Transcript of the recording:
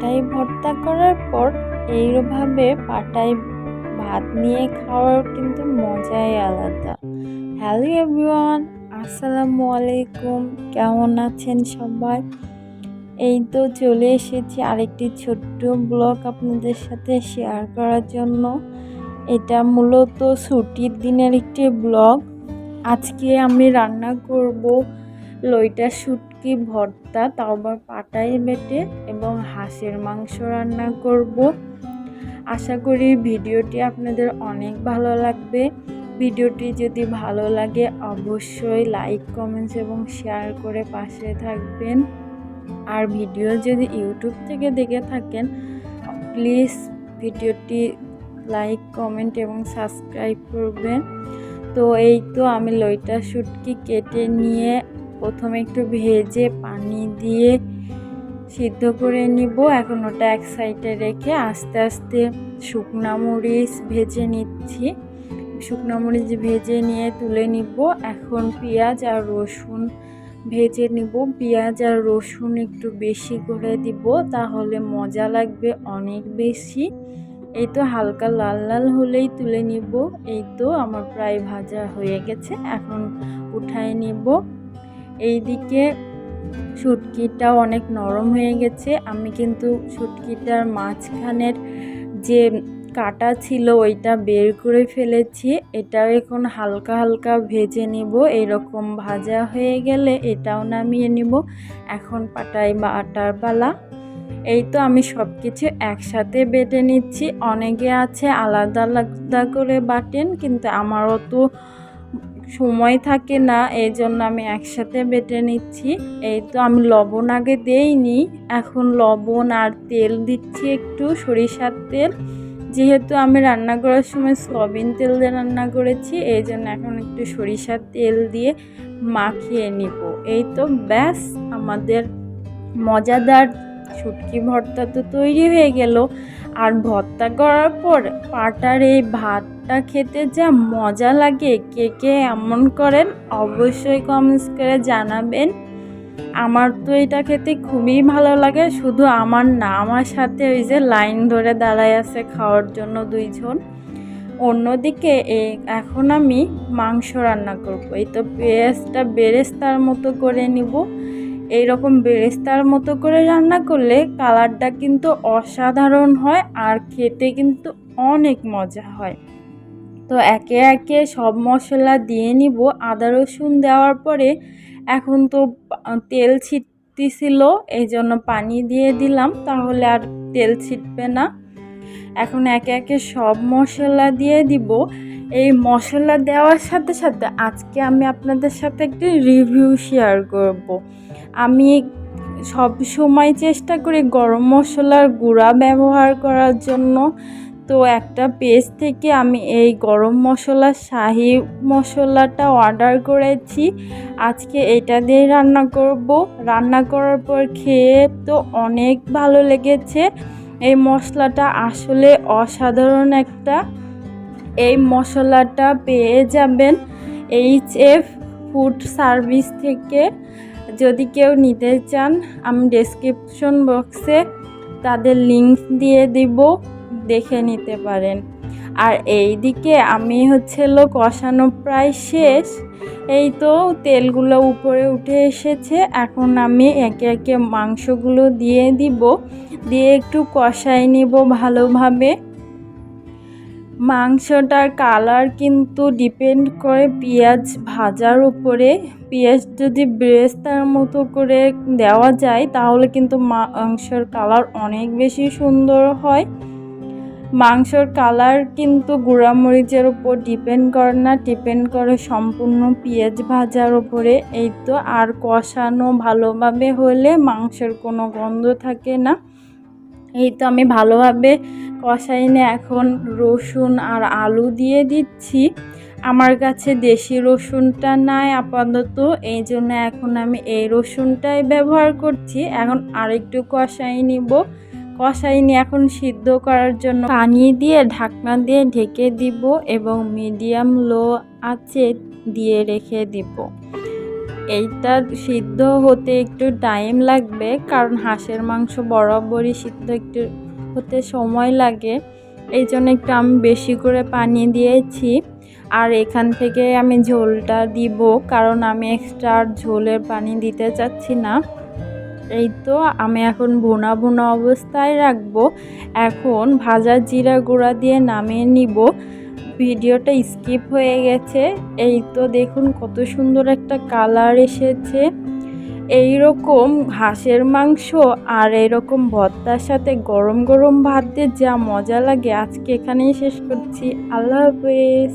পাটাই ভর্তা করার পর এইভাবে পাটাই ভাত নিয়ে খাওয়ার কিন্তু মজাই আলাদা। হ্যালো এভরিওয়ান আসসালামু আলাইকুম। কেমন আছেন সবাই? এই তো চলে এসেছি আরেকটি ছোট্ট ব্লগ আপনাদের সাথে শেয়ার করার জন্য। এটা মূলত ছুটির দিনের একটি ব্লগ। আজকে আমি রান্না করব লইটা শুটকি, ভর্তা তাও আবার পাটাই বেটে এবং হাঁসের মাংস রান্না করব। আশা করি ভিডিওটি আপনাদের অনেক ভালো লাগবে। ভিডিওটি যদি ভালো লাগে, অবশ্যই লাইক, কমেন্টস এবং শেয়ার করে পাশে থাকবেন। আর ভিডিও যদি ইউটিউব থেকে দেখে থাকেন, প্লিজ ভিডিওটি লাইক, কমেন্ট এবং সাবস্ক্রাইব করবেন। তো এই তো আমি লইটা শুটকি কেটে নিয়ে প্রথমে একটু ভেজে পানি দিয়ে সিদ্ধ করে নিব। এখন ওটা এক সাইডে রেখে আস্তে আস্তে শুকনা মরিচ ভেজে নিচ্ছি। শুকনো মরিচ ভেজে নিয়ে তুলে নিব। এখন পেঁয়াজ আর রসুন ভেজে নিব। পেঁয়াজ আর রসুন একটু বেশি করে দিব, তাহলে মজা লাগবে অনেক বেশি। এই তো হালকা লাল লাল হলেই তুলে নিব। এই তো আমার প্রায় ভাজা হয়ে গেছে। এখন উঠায় নিব। এইদিকে শুটকিটাও অনেক নরম হয়ে গেছে। আমি কিন্তু শুটকিটার মাঝখানের যে কাটা ছিল ওইটা বের করে ফেলেছি। এটাও এখন হালকা হালকা ভেজে নিব। এরকম ভাজা হয়ে গেলে এটাও নামিয়ে নিব। এখন পাটাই বা আটার পালা। এই তো আমি সব কিছু একসাথে বেটে নিচ্ছি। অনেকে আছে আলাদা আলাদা করে বাটেন, কিন্তু আমারও তো সময় থাকে না এই জন্য আমি একসাথে বেটে নিচ্ছি। এই তো আমি লবণ আগে দেইনি, এখন লবণ আর তেল দিচ্ছি একটু, সরিষার তেল। যেহেতু আমি রান্না করার সময় সয়াবিন তেল দিয়ে রান্না করেছি এই জন্য এখন একটু সরিষার তেল দিয়ে মাখিয়ে নিব। এই তো ব্যাস, আমাদের মজাদার শুটকি ভর্তা তো তৈরি হয়ে গেল। আর ভর্তা করার পর পাটার এই ভাতটা খেতে যা মজা লাগে। কে কে এমন করেন অবশ্যই কমেন্টস করে জানাবেন। আমার তো এটা খেতে খুবই ভালো লাগে। শুধু আমার না, আমার সাথে ওই যে লাইন ধরে দাঁড়ায় আছে খাওয়ার জন্য দুইজন। অন্যদিকে এখন আমি মাংস রান্না করব। এই তো পেঁয়াজটা বেরেস্তার মতো করে নিব। এইরকম বেরেস্তার মতো করে রান্না করলে কালারটা কিন্তু অসাধারণ হয় আর খেতে কিন্তু অনেক মজা হয়। তো একে একে সব মশলা দিয়ে নিব। আদা রসুন দেওয়ার পরে এখন তো তেল ছিটতেছিল এই জন্য পানি দিয়ে দিলাম, তাহলে আর তেল ছিটবে না। এখন একে একে সব মশলা দিয়ে দিব। এই মশলা দেওয়ার সাথে সাথে আজকে আমি আপনাদের সাথে একটি রিভিউ শেয়ার করব। আমি সব সময় চেষ্টা করি গরম মশলার গুঁড়া ব্যবহার করার জন্য। তো একটা পেজ থেকে আমি এই গরম মশলা, শাহি মশলাটা অর্ডার করেছি। আজকে এটা দিয়ে রান্না করব। রান্না করার পর খেয়ে তো অনেক ভালো লেগেছে। এই মশলাটা আসলে অসাধারণ একটা এই মশলাটা পেয়ে যাবেন এইচ এফ ফুড সার্ভিস থেকে। যদি কেউ নিতে চান, আমি ডেসক্রিপশন বক্সে তাদের লিঙ্ক দিয়ে দিব, দেখে নিতে পারেন। আর এই দিকে আমি হচ্ছে লো কষানো প্রায় শেষ। এই তো তেলগুলো উপরে উঠে এসেছে। এখন আমি একে একে মাংসগুলো দিয়ে দিব। দিয়ে একটু কষাই নিব ভালোভাবে। মাংসটার কালার কিন্তু ডিপেন্ড করে পেঁয়াজ ভাজার উপরে। পেঁয়াজ যদি ব্রেস্তার মতো করে দেওয়া যায়, তাহলে কিন্তু মাংসর কালার অনেক বেশি সুন্দর হয়। মাংসর কালার কিন্তু গুঁড়ামরিচের উপর ডিপেন্ড করে না ডিপেন্ড করে সম্পূর্ণ পেঁয়াজ ভাজার উপরে। এই তো, আর কষানো ভালোভাবে হলে মাংসের কোনো গন্ধ থাকে না। এই তো আমি ভালোভাবে কষাইনে এখন রসুন আর আলু দিয়ে দিচ্ছি। আমার কাছে দেশি রসুনটা নাই আপাতত, এই জন্য এখন আমি এই রসুনটাই ব্যবহার করছি। এখন আরেকটু কষাই নিব। কষাই নিয়ে এখন সিদ্ধ করার জন্য পানি দিয়ে ঢাকনা দিয়ে ঢেকে দিব এবং মিডিয়াম লো আছে দিয়ে রেখে দিব। এইটা সিদ্ধ হতে একটু টাইম লাগবে, কারণ হাঁসের মাংস বরাবরই সিদ্ধ একটু হতে সময় লাগে। এই জন্য একটু আমি বেশি করে পানি দিয়েছি। আর এখান থেকে আমি ঝোলটা দিব, কারণ আমি এক্সট্রা ঝোলের পানি দিতে চাচ্ছি না। এই তো আমি এখন ভুনা ভুনা অবস্থায় রাখব। এখন ভাজা জিরা গুঁড়া দিয়ে নামিয়ে নিব। ভিডিওটা স্কিপ হয়ে গেছে। এই তো দেখুন কত সুন্দর একটা কালার এসেছে। এই রকম হাঁসের মাংস আর এরকম ভর্তার সাথে গরম গরম ভাত দিয়ে যা মজা লাগে। আজকে এখানেই শেষ করছি। আল্লাহ হাফেজ।